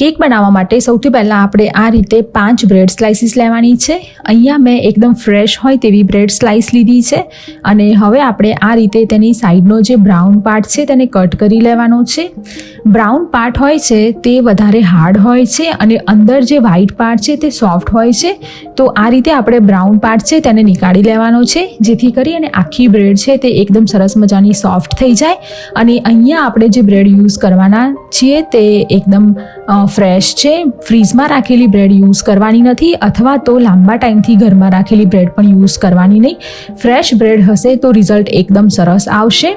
Cake બનાવવા માટે સૌથી પહેલાં આપણે આ રીતે પાંચ બ્રેડ સ્લાઇસીસ લેવાની છે. અહીંયા મેં એકદમ ફ્રેશ હોય તેવી બ્રેડ સ્લાઇસ લીધી છે અને હવે આપણે આ રીતે તેની સાઈડનો જે બ્રાઉન પાર્ટ છે તેને કટ કરી લેવાનો છે. બ્રાઉન પાર્ટ હોય છે તે વધારે હાર્ડ હોય છે અને અંદર જે વ્હાઈટ પાર્ટ છે તે સોફ્ટ હોય છે. તો આ રીતે આપણે બ્રાઉન પાર્ટ છે તેને નીકાળી લેવાનો છે. જેથી કરી અને આખી બ્રેડ છે તે એકદમ સરસ મજાની સોફ્ટ થઈ જાય. અને અહીંયા આપણે જે બ્રેડ યુઝ કરવાના છીએ તે એકદમ ફ્રેશ છે? ફ્રીઝમાં રાખેલી બ્રેડ યુઝ કરવાની નથી અથવા તો લાંબા ટાઈમથી ઘરમાં રાખેલી બ્રેડ પણ યુઝ કરવાની નહીં. ફ્રેશ બ્રેડ હશે તો રિઝલ્ટ એકદમ સરસ આવશે.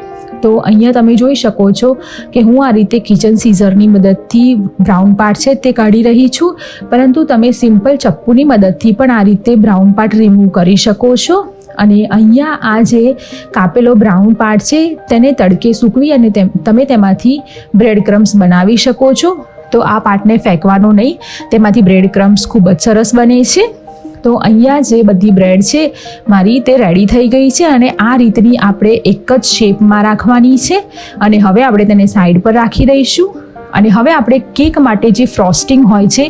તો અહીંયા તમે જોઈ શકો છો કે હું આ રીતે કિચન સીઝરની મદદથી બ્રાઉન પાર્ટ છે તે કાઢી રહી છું. પરંતુ તમે સિમ્પલ ચપ્પુની મદદથી પણ આ રીતે બ્રાઉન પાર્ટ રિમૂવ કરી શકો છો. અને અહીંયા આ જે કાપેલો બ્રાઉન પાર્ટ છે તેને તડકે સૂકવી અને તેમ, તમે તેમાંથી બ્રેડ ક્રમ્સ બનાવી શકો છો. તો આ પાર્ટને ફેંકવાનો નહીં. તેમાંથી બ્રેડ ક્રમ્સ ખૂબ જ સરસ બને છે. તો અહીંયા જે બધી બ્રેડ છે, મારી તે રેડી થઈ ગઈ છે અને આ રીતની આપણે એક જ શેપમાં રાખવાની છે. અને હવે આપણે તેને સાઈડ પર રાખી દઈશું. અને હવે આપણે કેક માટે જે ફ્રોસ્ટિંગ હોય છે,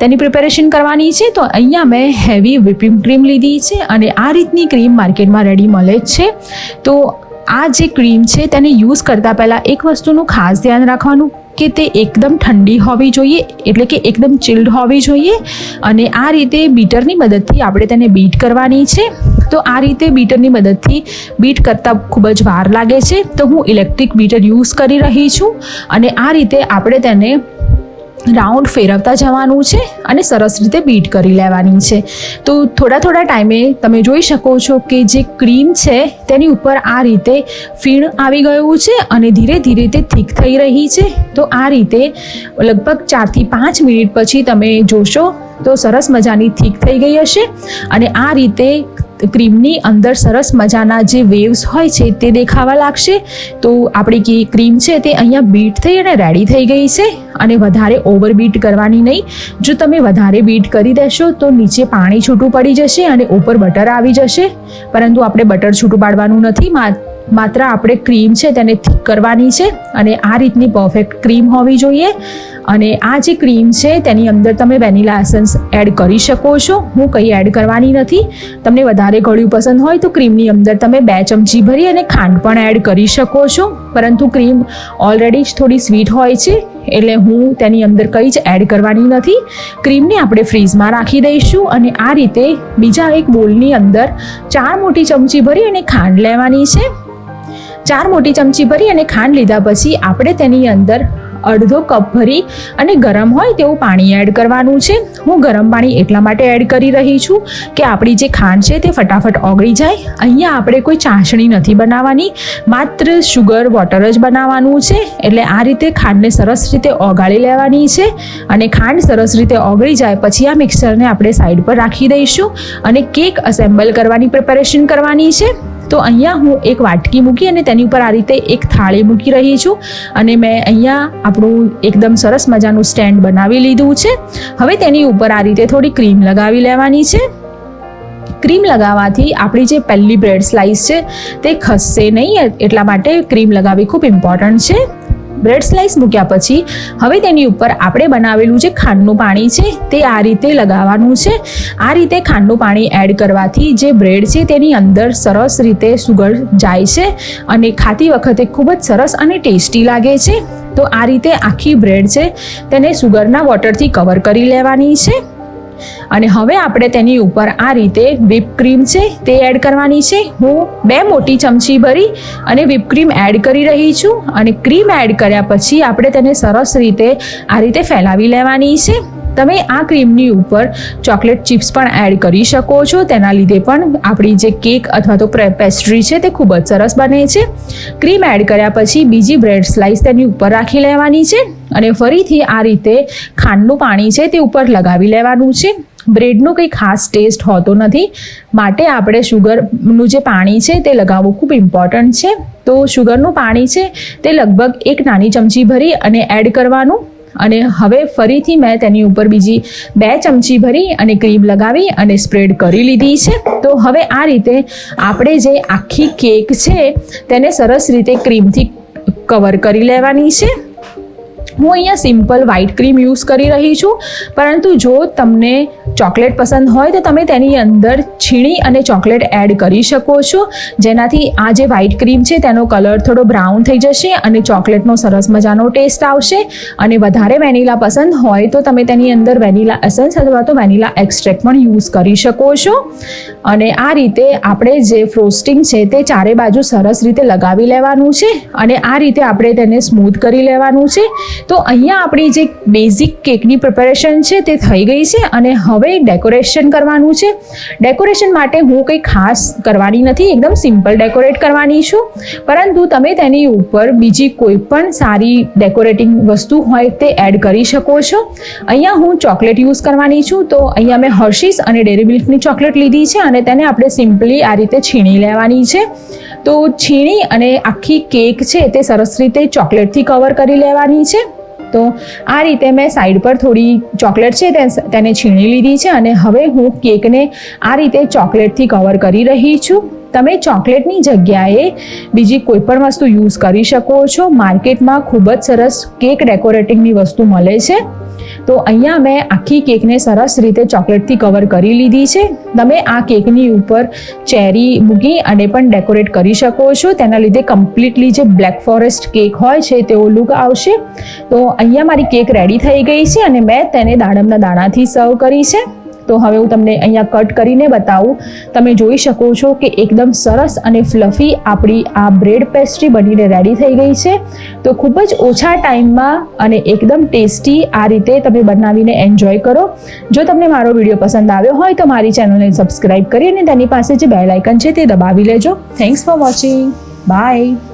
તેની પ્રિપેરેશન કરવાની છે. તો અહીંયા મેં હેવી વિપિંગ ક્રીમ લીધી છે અને આ રીતની ક્રીમ માર્કેટમાં રેડી મળે જ છે. તો આ જે ક્રીમ છે, તેને યુઝ કરતાં પહેલાં એક વસ્તુનું ખાસ ધ્યાન રાખવાનું. કે તે એકદમ ઠંડી હોવી જોઈએ, એટલે કે એકદમ ચિલ્ડ હોવી જોઈએ અને આ રીતે બીટરની મદદથી આપણે તેને બીટ કરવાની છે. તો આ રીતે બીટરની મદદથી બીટ કરતાં ખૂબ જ વાર લાગે છે. તો હું ઇલેક્ટ્રિક બીટર યુઝ કરી રહી છું અને આ રીતે આપણે તેને રાઉન્ડ ફેરવતા જવાનું છે અને સરસ રીતે બીટ કરી લેવાની છે. તો થોડા થોડા ટાઈમે તમે જોઈ શકો છો કે જે ક્રીમ છે તેની ઉપર આ રીતે ફીણ આવી ગયું છે અને ધીરે ધીરે તે થીક થઈ રહી છે. તો આ રીતે લગભગ ચારથી પાંચ મિનિટ પછી તમે જોશો તો સરસ મજાની થીક થઈ ગઈ હશે અને આ રીતે ક્રીમની અંદર સરસ મજાના જે વેવ્સ હોય છે તે દેખાવા લાગશે. તો આપણી કે ક્રીમ છે તે અહીંયા બીટ થઈ અને રેડી થઈ ગઈ છે અને વધારે ઓવર બીટ કરવાની નહીં. જો તમે વધારે બીટ કરી દેશો તો નીચે પાણી છૂટું પડી જશે અને ઉપર બટર આવી જશે. પરંતુ આપણે બટર છૂટું પાડવાનું નથી. માત્ર આપણે ક્રીમ છે તેને થીક કરવાની છે અને આ રીતની પરફેક્ટ ક્રીમ હોવી જોઈએ. અને આ જે ક્રીમ છે તેની અંદર તમે વેનિલા એસન્સ એડ કરી શકો છો. હું કંઈ એડ કરવાની નથી. તમને વધારે ગળ્યું પસંદ હોય તો ક્રીમની અંદર તમે બે ચમચી ભરી અને ખાંડ પણ એડ કરી શકો છો. પરંતુ ક્રીમ ઓલરેડી જ થોડી સ્વીટ હોય છે, એટલે હું તેની અંદર કંઈ જ એડ કરવાની નથી. ક્રીમને આપણે ફ્રીઝમાં રાખી દઈશું અને આ રીતે બીજા એક બોલની અંદર ચાર મોટી ચમચી ભરી અને ખાંડ લેવાની છે. ચાર મોટી ચમચી ભરી અને ખાંડ લીધા પછી આપણે તેની અંદર અડધો કપ ભરી અને ગરમ હોય તેવું પાણી એડ કરવાનું છે. હું ગરમ પાણી એટલા માટે એડ કરી રહી છું કે આપણી જે ખાંડ છે તે ફટાફટ ઓગળી જાય. અહીંયા આપણે કોઈ ચાસણી નથી બનાવવાની, માત્ર શુગર વોટર જ બનાવવાનું છે. એટલે આ રીતે ખાંડને સરસ રીતે ઓગાળી લેવાની છે અને ખાંડ સરસ રીતે ઓગળી જાય પછી આ મિક્સરને આપણે સાઈડ પર રાખી દઈશું અને કેક અસેમ્બલ કરવાની પ્રિપેરેશન કરવાની છે. તો અહીંયા હું એક વાટકી મૂકી અને તેની ઉપર આ રીતે એક થાળી મૂકી રહી છું અને મેં અહીંયા આપણું એકદમ સરસ મજાનું સ્ટેન્ડ બનાવી લીધું છે. હવે તેની ઉપર આ રીતે થોડી ક્રીમ લગાવી લેવાની છે. ક્રીમ લગાવવાથી આપણી જે પહેલી બ્રેડ સ્લાઇસ છે તે ખસશે નહીં એટલા માટે ક્રીમ લગાવવી ખૂબ ઇમ્પોર્ટન્ટ છે. બ્રેડ સ્લાઇસ મૂક્યા પછી હવે તેની ઉપર આપણે બનાવેલું જે ખાંડનું પાણી છે તે આ રીતે લગાવવાનું છે. આ રીતે ખાંડનું પાણી એડ કરવાથી જે બ્રેડ છે તેની અંદર સરસ રીતે સુગર જાય છે અને ખાતી વખતે ખૂબ જ સરસ અને ટેસ્ટી લાગે છે. તો આ રીતે આખી બ્રેડ છે તેને સુગરના વોટરથી કવર કરી લેવાની છે. અને હવે આપણે તેની ઉપર આ રીતે વિપ ક્રીમ છે તે એડ કરવાની છે. હું બે મોટી ચમચી ભરી અને whip ક્રીમ એડ કરી રહી છું અને ક્રીમ એડ કર્યા પછી આપણે તેને સરસ રીતે આ રીતે ફેલાવી લેવાની છે. તમે આ ક્રીમની ઉપર ચોકલેટ ચિપ્સ પણ એડ કરી શકો છો. તેના લીધે પણ આપણી જે કેક અથવા તો પેસ્ટ્રી છે તે ખૂબ જ સરસ બને છે. ક્રીમ એડ કર્યા પછી બીજી બ્રેડ સ્લાઇસ તેની ઉપર રાખી લેવાની છે અને ફરીથી આ રીતે ખાંડનું પાણી છે તે ઉપર લગાવી લેવાનું છે. બ્રેડનો કંઈ ખાસ ટેસ્ટ હોતો નથી. માટે આપણે શુગરનું જે પાણી છે તે લગાવવું ખૂબ ઇમ્પોર્ટન્ટ છે. તો શુગરનું પાણી છે તે લગભગ એક નાની ચમચી ભરી અને એડ કરવાનું. અને હવે ફરીથી મેં તેની ઉપર બીજી બે ચમચી ભરી અને ક્રીમ લગાવી અને સ્પ્રેડ કરી લીધી છે. તો હવે આ રીતે આપણે જે આખી કેક છે, તેને સરસ રીતે ક્રીમથી કવર કરી લેવાની છે. હું અહીંયા સિમ્પલ વ્હાઇટ ક્રીમ યુઝ કરી રહી છું. પરંતુ જો તમને ચોકલેટ પસંદ હોય તો તમે તેની અંદર છીણી અને ચોકલેટ એડ કરી શકો છો. જેનાથી આ જે વ્હાઇટ ક્રીમ છે તેનો કલર થોડો બ્રાઉન થઈ જશે અને ચોકલેટનો સરસ મજાનો ટેસ્ટ આવશે. અને વધારે વેનીલા પસંદ હોય તો તમે તેની અંદર વેનીલા એસન્સ અથવા તો વેનીલા એક્સ્ટ્રેક્ટ પણ યુઝ કરી શકો છો. અને આ રીતે આપણે જે ફ્રોસ્ટિંગ છે તે ચારે બાજુ સરસ રીતે લગાવી લેવાનું છે. અને આ રીતે આપણે તેને સ્મૂથ કરી લેવાનું છે. તો અહીંયા આપણી જે બેઝિક કેકની પ્રિપેરેશન છે તે થઈ ગઈ છે અને હવે ડેકોરેશન કરવાનું છે. ડેકોરેશન માટે હું કંઈ ખાસ કરવાની નથી, એકદમ સિમ્પલ ડેકોરેટ કરવાની છું. પરંતુ તમે તેની ઉપર બીજી કોઈ પણ સારી ડેકોરેટિંગ વસ્તુ હોય તે એડ કરી શકો છો. અહીંયા હું ચોકલેટ યુઝ કરવાની છું. તો અહીંયા મેં હર્શીસ અને ડેરી મિલ્કની ચોકલેટ લીધી છે અને તેને આપણે સિમ્પલી આ રીતે છીણી લેવાની છે. તો છીણી અને આખી કેક છે તે સરસ રીતે ચોકલેટથી કવર કરી લેવાની છે. તો આ રીતે મેં સાઈડ પર થોડી ચોકલેટ છે તેને છીણી લીધી છે અને હવે હું કેકને આ રીતે ચોકલેટથી કવર કરી રહી છું. તમે ચોકલેટની જગ્યાએ બીજી કોઈ પણ વસ્તુ યુઝ કરી શકો છો. માર્કેટમાં ખૂબ જ સરસ કેક ડેકોરેટિંગની વસ્તુ મળે છે. તો અહીંયા મેં આખી કેકને સરસ રીતે ચોકલેટથી કવર કરી લીધી છે. તમે આ કેકની ઉપર ચેરી મૂકી અને પણ ડેકોરેટ કરી શકો છો. તેના લીધે કમ્પ્લીટલી જે બ્લેક ફોરેસ્ટ કેક હોય છે, તેવો લુક આવશે. તો અહીંયા મારી કેક રેડી થઈ ગઈ છે અને મેં તેને દાડમના દાણાથી સર્વ કરી છે. તો હવે હું તમને અહીંયા કટ કરીને બતાવું. તમે જોઈ શકો છો કે એકદમ સરસ અને ફ્લફી આપણી આ બ્રેડ પેસ્ટ્રી બનીને રેડી થઈ ગઈ છે. તો ખૂબ જ ઓછા ટાઈમમાં અને એકદમ ટેસ્ટી આ રીતે તમે બનાવીને એન્જોય કરો. જો તમને મારો વીડિયો પસંદ આવ્યો હોય તો મારી ચેનલને સબસ્ક્રાઈબ કરી અને તેની પાસે જે બેલ આઇકન છે તે દબાવી લેજો. Thanks for watching bye